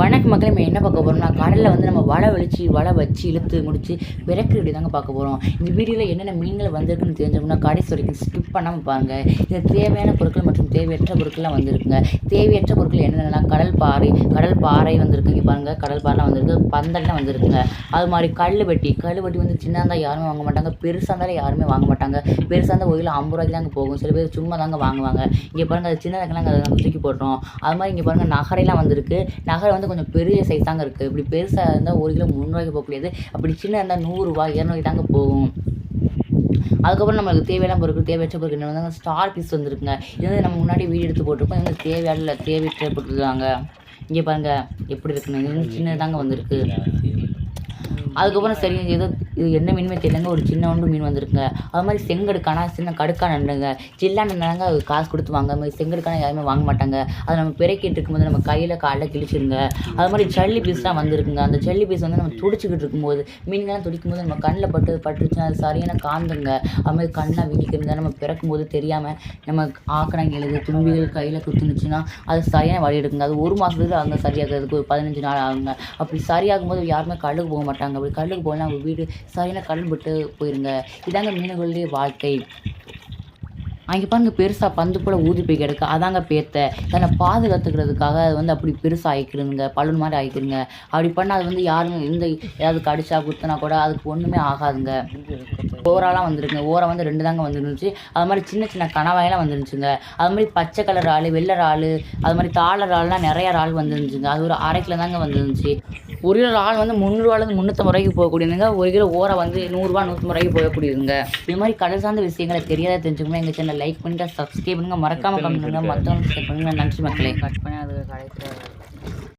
வணக்க மக்களே நம்ம என்ன பார்க்க போகிறோம்னா கடலில் வந்து நம்ம வலை வலிச்சு வலை வச்சு இழுத்து முடிச்சு விறக்கு இப்படி தாங்க பார்க்க போகிறோம் இந்த வீடியோவில் என்னென்ன மீன்கள் வந்திருக்குன்னு தெரிஞ்சோம்னா கடைசி வரைக்கும் ஸ்கிப் பண்ணாமல் பாருங்கள் இதில் தேவையான பொருட்கள் மற்றும் தேவையற்ற பொருட்கள்லாம் வந்திருக்குங்க. தேவையற்ற பொருட்கள் என்னென்னா கடல் பாறை கடல் பாறை வந்திருக்கு. இங்கே பாருங்கள் கடல் பாறைலாம் வந்திருக்கு. பந்தல்லாம் வந்திருக்குங்க. அது மாதிரி கல் வெட்டி கல் வெட்டி வந்து சின்னதாக இருந்தால் யாருமே வாங்க மாட்டாங்க. பெருசாக இருந்தாலும் யாருமே வாங்க மாட்டாங்க. பெருசாக இருந்தால் ஒரு கிலோ ஐம்பது ரூபாய்க்கு தாங்க போகும். சில பேர் சும்மா தாங்க வாங்குவாங்க. இங்கே பாருங்கள் அது சின்னதாக்கெல்லாம் அதை நம்ம தூக்கி போட்டோம் அது மாதிரி இங்கே பாருங்கள் நகரைலாம் வந்திருக்கு. நகரை வந்து கொஞ்சம் பெரிய சைஸ் தாங்க இருக்குது இப்படி பெருசாக இருந்தால் ஒரு கிலோ முந்நூறுவாய்க்கு போகக்கூடியது. அப்படி சின்ன இருந்தால் நூறுரூவா இரநூறு தாங்க போகும். அதுக்கப்புறம் நம்மளுக்கு தேவையான பொருட்கள் தேவையற்ற பொருட்கள் என்ன வந்து ஸ்டார் பீஸ் வந்துருக்குங்க. இது வந்து நம்ம முன்னாடி வீடு எடுத்து போட்டிருப்போம். இது தேவையான தேவையற்ற போட்டுருக்காங்க இங்கே பாருங்க எப்படி இருக்குன்னு. சின்னதாங்க வந்திருக்கு. அதுக்கப்புறம் சரி ஏதோ இது என்ன மீனுமே தெரியலங்க ஒரு சின்ன ஒன்று மீன் வந்திருக்குங்க? அது மாதிரி செங்கடுக்கானா சின்ன கடுக்கா நண்டுங்க சில்லா நண்டாங்க அது காசு கொடுத்து வாங்க அது மாதிரி செங்கடுக்கான யாருமே வாங்க மாட்டாங்க. அதை நம்ம பிறக்கிட்டு இருக்கும்போது நம்ம கையில் காலில் கிழிச்சிருங்க. அது மாதிரி ஜல்லி பீஸ்லாம் வந்திருக்குங்க. அந்த ஜல்லி பீஸ் வந்து நம்ம துடிச்சிக்கிட்டு இருக்கும்போது மீன்கள்லாம் துடிக்கும் போது நம்ம கண்ணில் பட்டு பட்டுருச்சுன்னா அது சரியான காந்துங்க. அது மாதிரி கண்ணாக வீங்கிக்கிறங்க நம்ம பிறக்கும்போது தெரியாமல் நம்ம ஆக்கணம் எழுது தும்பிகள் கையில் குத்துனுச்சுன்னா அது சரியான வழி எடுக்குங்க. அது ஒரு மாதத்துக்கு அங்கே சரியாகிறதுக்கு ஒரு பதினஞ்சு நாள் ஆகுங்க. அப்படி சரியாகும் போது யாருமே கடலுக்கு போக மாட்டாங்க. அப்படி கடலுக்கு போகலாம் அவங்க வீடு சரியான கடன் பட்டு போயிருங்க. இதாங்க மீனவர்களுடைய வாழ்க்கை. அங்கே பாருங்க பெருசாக பந்து போல் ஊதி போய் கிடக்கு. அதாங்க பேத்தை. தன்னை பாதுகாத்துக்கிறதுக்காக அது வந்து அப்படி பெருசாக ஆகிக்கிறதுங்க பலூன் மாதிரி ஆகிக்கிறதுங்க அப்படி பண்ணால் அது வந்து யாரும் எந்த ஏதாவது கடிச்சா குத்துனா கூட அதுக்கு ஒன்றுமே ஆகாதுங்க. ஓவராலாக வந்துருங்க ஓரம் வந்து ரெண்டு தாங்க வந்துருந்துச்சு. அது மாதிரி சின்ன சின்ன கணவாயெல்லாம் வந்துருந்துச்சுங்க. அது மாதிரி பச்சை கலர் இறால் வெள்ளை இறால் அது மாதிரி தாள இறால்லாம் நிறைய இறால் வந்துருந்துச்சுங்க. அது ஒரு அரை கிலோ தாங்க வந்துருந்துச்சு. ஒரு கிலோ ஆள் வந்து முந்நூறுவாலேருந்து முந்நூற்றம்பது ரூபாய்க்கு போகக்கூடியதுங்க. ஒரு கிலோ ஓரை வந்து நூறுரூவா நூற்றம்பது ரூபாய்க்கு போகக்கூடியதுங்க. இது மாதிரி கடல் சார்ந்த விஷயங்களை தெரியாத தெரிஞ்சுக்கணும் எங்கள் சேனல் லைக் பண்ணுங்கள் சப்ஸ்கிரைப் பண்ணுங்கள் மறக்காமல் கமெண்ட் பண்ணுங்க. மற்றவங்க நன்றி மக்களை. கட் பண்ணி அது கடைசியில்